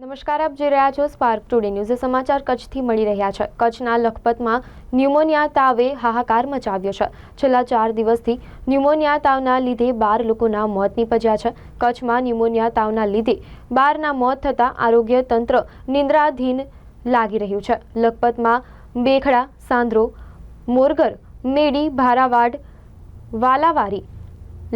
નમસ્કાર, આપ જોઈ રહ્યા છો સ્પાર્ક ટુડે ન્યૂઝ સમાચાર કચ્છથી મળી રહ્યા છે. કચ્છના લખપતમાં ન્યુમોનિયા તાવે હાહાકાર મચાવ્યો છે. છેલ્લા ચાર દિવસથી ન્યુમોનિયા તાવના લીધે બાર લોકોના મોત નીપજ્યા છે. કચ્છમાં ન્યુમોનિયા તાવના લીધે બારના મોત થતાં આરોગ્ય તંત્ર નિંદ્રાધીન લાગી રહ્યું છે. લખપતમાં બેખડા, સાંદ્રો, મોરગર, મેડી, ભારાવાડ, વાલાવારી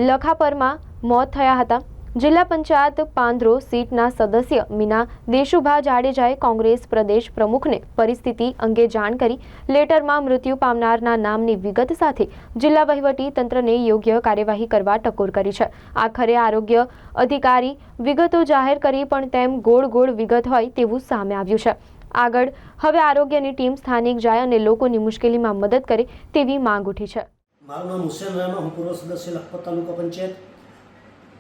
લખાપરમાં મોત થયા હતા. જિલ્લા પંચાયત પાંદરો સીટના સદસ્ય મીના દેશુભા જાડેજાએ કોંગ્રેસ પ્રદેશ પ્રમુખને પરિસ્થિતિ અંગે જાણ કરી. લેટરમાં મૃત્યુ પામનારના નામની વિગત સાથે જિલ્લા વહીવટી તંત્રને યોગ્ય કાર્યવાહી કરવા ટકોર કરી છે. આખરે આરોગ્ય અધિકારી વિગતો જાહેર કરી પણ તેમ ગોળ ગોળ વિગત હોય તેવું સામે આવ્યું છે. આગળ હવે આરોગ્યની ટીમ સ્થાનિક જાય અને લોકોની મુશ્કેલીમાં મદદ કરે તેવી માંગ ઉઠી છે. મારું નામ હુસેન રહેમા હું પૂર્વ સદસ્ય લખપત તાલુકા પંચાયત.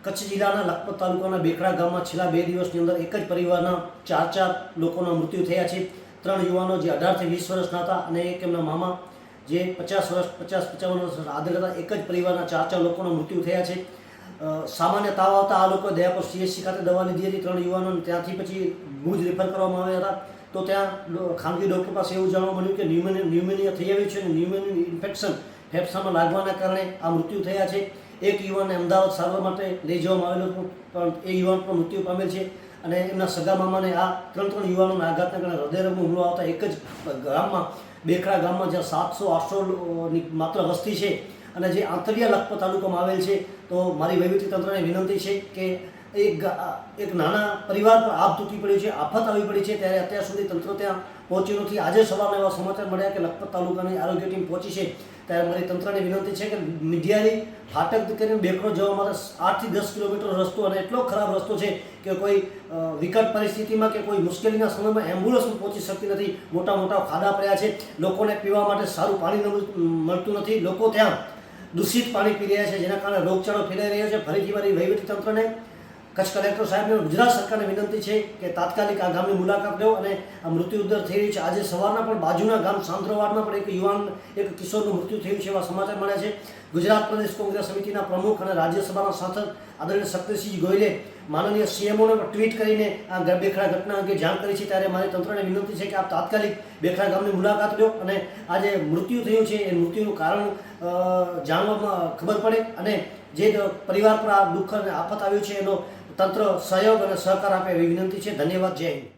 કચ્છ જિલ્લાના લખપત તાલુકાના બેકડા ગામમાં છેલ્લા બે દિવસની અંદર એક જ પરિવારના ચાર ચાર લોકોના મૃત્યુ થયા છે. ત્રણ યુવાનો જે અઢારથી વીસ વર્ષના હતા અને એક એમના મામા જે પચાસ વર્ષ, પચાસ પચાવન વર્ષ આદર હતા એક જ પરિવારના ચાર ચાર લોકોના મૃત્યુ થયા છે. સામાન્ય તાવ આવતા આ લોકો દયાપુર સીએસસી ખાતે દવા લીધી હતી. ત્રણ યુવાનોને ત્યાંથી પછી ભુજ રેફર કરવામાં આવ્યા હતા. તો ત્યાં ખાનગી ડૉક્ટર પાસે એવું જાણવા મળ્યું કે ન્યુમોનિયા ન્યુમોનિયા થઈ આવ્યું છે અને ન્યુમોનિયા ઇન્ફેક્શન ફેફસામાં લાગવાના કારણે આ મૃત્યુ થયા છે. એક યુવાનને અમદાવાદ સારવાર માટે લઈ જવામાં આવેલો હતો, પણ એ યુવાન પણ મૃત્યુ પામેલ છે અને એમના સગા મામાને આ ત્રણ ત્રણ યુવાનોના આઘાતના કારણે હૃદયરોગનો હુમલો આવતા એક જ ગામમાં, બેખરા ગામમાં જ્યાં સાતસો આઠસો ની માત્ર વસ્તી છે અને જે આંતરિયા લખપત તાલુકામાં આવેલ છે, તો મારી વહીવટી તંત્રને વિનંતી છે કે એક એક નાના પરિવાર પર આપ તૂટી પડ્યું છે, આફત આવી પડી છે, ત્યારે અત્યાર સુધી તંત્ર ત્યાં પહોંચ્યું નથી. આજે સવારના એવા સમાચાર મળ્યા કે લખપત તાલુકાની આરોગ્ય ટીમ પહોંચી છે. ત્યારે મારી તંત્રને વિનંતી છે કે મીડિયાની ફાટક કરીને બેકરો જવા માટે આઠથી દસ કિલોમીટર રસ્તો અને એટલો ખરાબ રસ્તો છે કે કોઈ વિકટ પરિસ્થિતિમાં કે કોઈ મુશ્કેલીના સમયમાં એમ્બ્યુલન્સ પહોંચી શકતી નથી. મોટા મોટા ખાડા પડ્યા છે. લોકોને પીવા માટે સારું પાણી મળતું નથી. લોકો ત્યાં દૂષિત પાણી પી રહ્યા છે, જેના કારણે રોગચાળો ફેલાઈ રહ્યો છે. ફરીથી મારી વહીવટી તંત્રને કચ્છ કલેક્ટર સાહેબને ગુજરાત સરકારને વિનંતી છે કે તાત્કાલિક આ ગામની મુલાકાત લો અને આ મૃત્યુ ઉદ્ધર થઈ રહ્યું છે. આજે સવારના પણ બાજુના ગામ સાંદ્રવાડમાં પણ એક યુવાન, એક કિશોરનું મૃત્યુ થયું છે એવા સમાચાર મળ્યા છે. ગુજરાત પ્રદેશ કોંગ્રેસ સમિતિના પ્રમુખ અને રાજ્યસભાના સાંસદ આદરણીય શક્તિસિંહ ગોયલે માનનીય સીએમઓને ટ્વીટ કરીને આ બેખરા ઘટના અંગે જાણ કરી છે. ત્યારે મારી તંત્રને વિનંતી છે કે આપ તાત્કાલિક બેખરા ગામની મુલાકાત લો અને આ જે મૃત્યુ થયું છે. એ મૃત્યુનું કારણ જાણવામાં ખબર પડે અને જે પરિવાર પર આ દુઃખ અને આફત આવ્યું છે એનો તંત્ર સહયોગ અને સહકાર આપે એવી વિનંતી છે. ધન્યવાદ. જય હિન્દ.